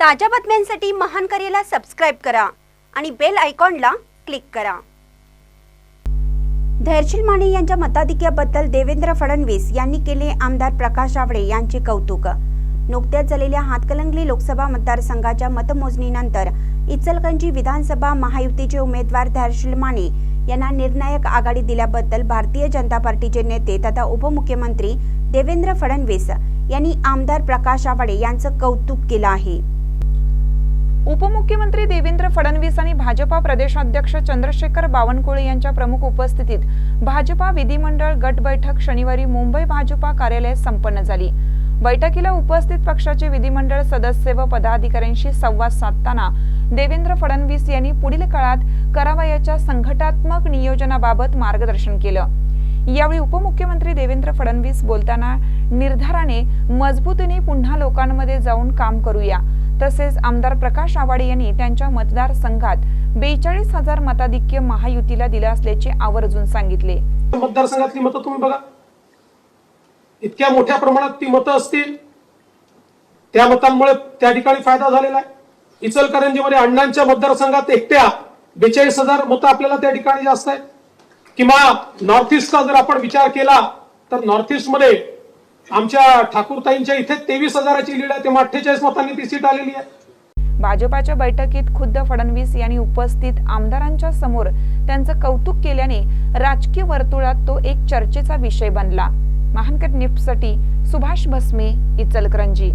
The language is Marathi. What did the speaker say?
ताज्या बातम्यांसाठी महान करेला सबस्क्राईब करा आणि बेल आयकॉनला क्लिक करा. धैर्शील माने यांच्या मताधिक्याबद्दल देवेंद्र फडणवीस यांनी केले आमदार प्रकाश आवडे यांचे कौतुक. नुकत्याच झालेल्या हातकलंगली लोकसभा मतदारसंघाच्या मतमोजणीनंतर इचलकंजी विधानसभा महायुतीचे उमेदवार धैर्शील माने यांना निर्णायक आघाडी दिल्याबद्दल भारतीय जनता पार्टीचे नेते तथा उपमुख्यमंत्री देवेंद्र फडणवीस यांनी आमदार प्रकाश आवाडे यांचं कौतुक केलं आहे. उपमुख्यमंत्री देवेंद्र फडणवीस आणि भाजपा प्रदेशाध्यक्ष चंद्रशेखर बावनकुळे यांच्या प्रमुख उपस्थितीत भाजपा विधिमंडळ गट बैठक शनिवारी मुंबई भाजपा कार्यालयात संपन्न झाली. बैठकीला उपस्थित पक्षाचे विधिमंडळ सदस्य व पदाधिकाऱ्यांशी संवाद साधताना देवेंद्र फडणवीस यांनी पुढील काळात करावयाच्या संघटात्मक नियोजनाबाबत मार्गदर्शन केलं. यावेळी उपमुख्यमंत्री देवेंद्र फडणवीस बोलताना निर्धाराने मजबूतीने पुन्हा लोकांमध्ये जाऊन काम करूया. तसेच आमदार प्रकाश आवाडे यांनी त्यांच्या मतदारसंघात बेचाळीस हजार मताधिक्य महायुतीला दिलं असल्याचे आवर्जून सांगितले. मतदारसंघातली मतं तुम्ही बघा. इतक्या मोठ्या प्रमाणात ती मतं असतील त्या मतांमुळे त्या ठिकाणी फायदा झालेला आहे. इचलकरंजीमध्ये अण्णांच्या मतदारसंघात एकट्या बेचाळीस हजार मतं आपल्याला त्या ठिकाणी जास्त आहेत. किंवा नॉर्थ ईस्टचा जर आपण विचार केला तर नॉर्थ ईस्टमध्ये आमच्या ठाकूरताईंच्या इथे तेवीस हजाराची लीड आहे तेव्हा अठ्ठेचाळीस मतांनी ती सीट आलेली आहे. भाजपाच्या बैठकीत खुद्द फडणवीस यांनी उपस्थित आमदारांच्या समोर त्यांचं कौतुक केल्याने राजकीय वर्तुळात तो एक चर्चेचा विषय बनला. महानकट निफ्टसाठी सुभाष भस्मे इचलकरंजी.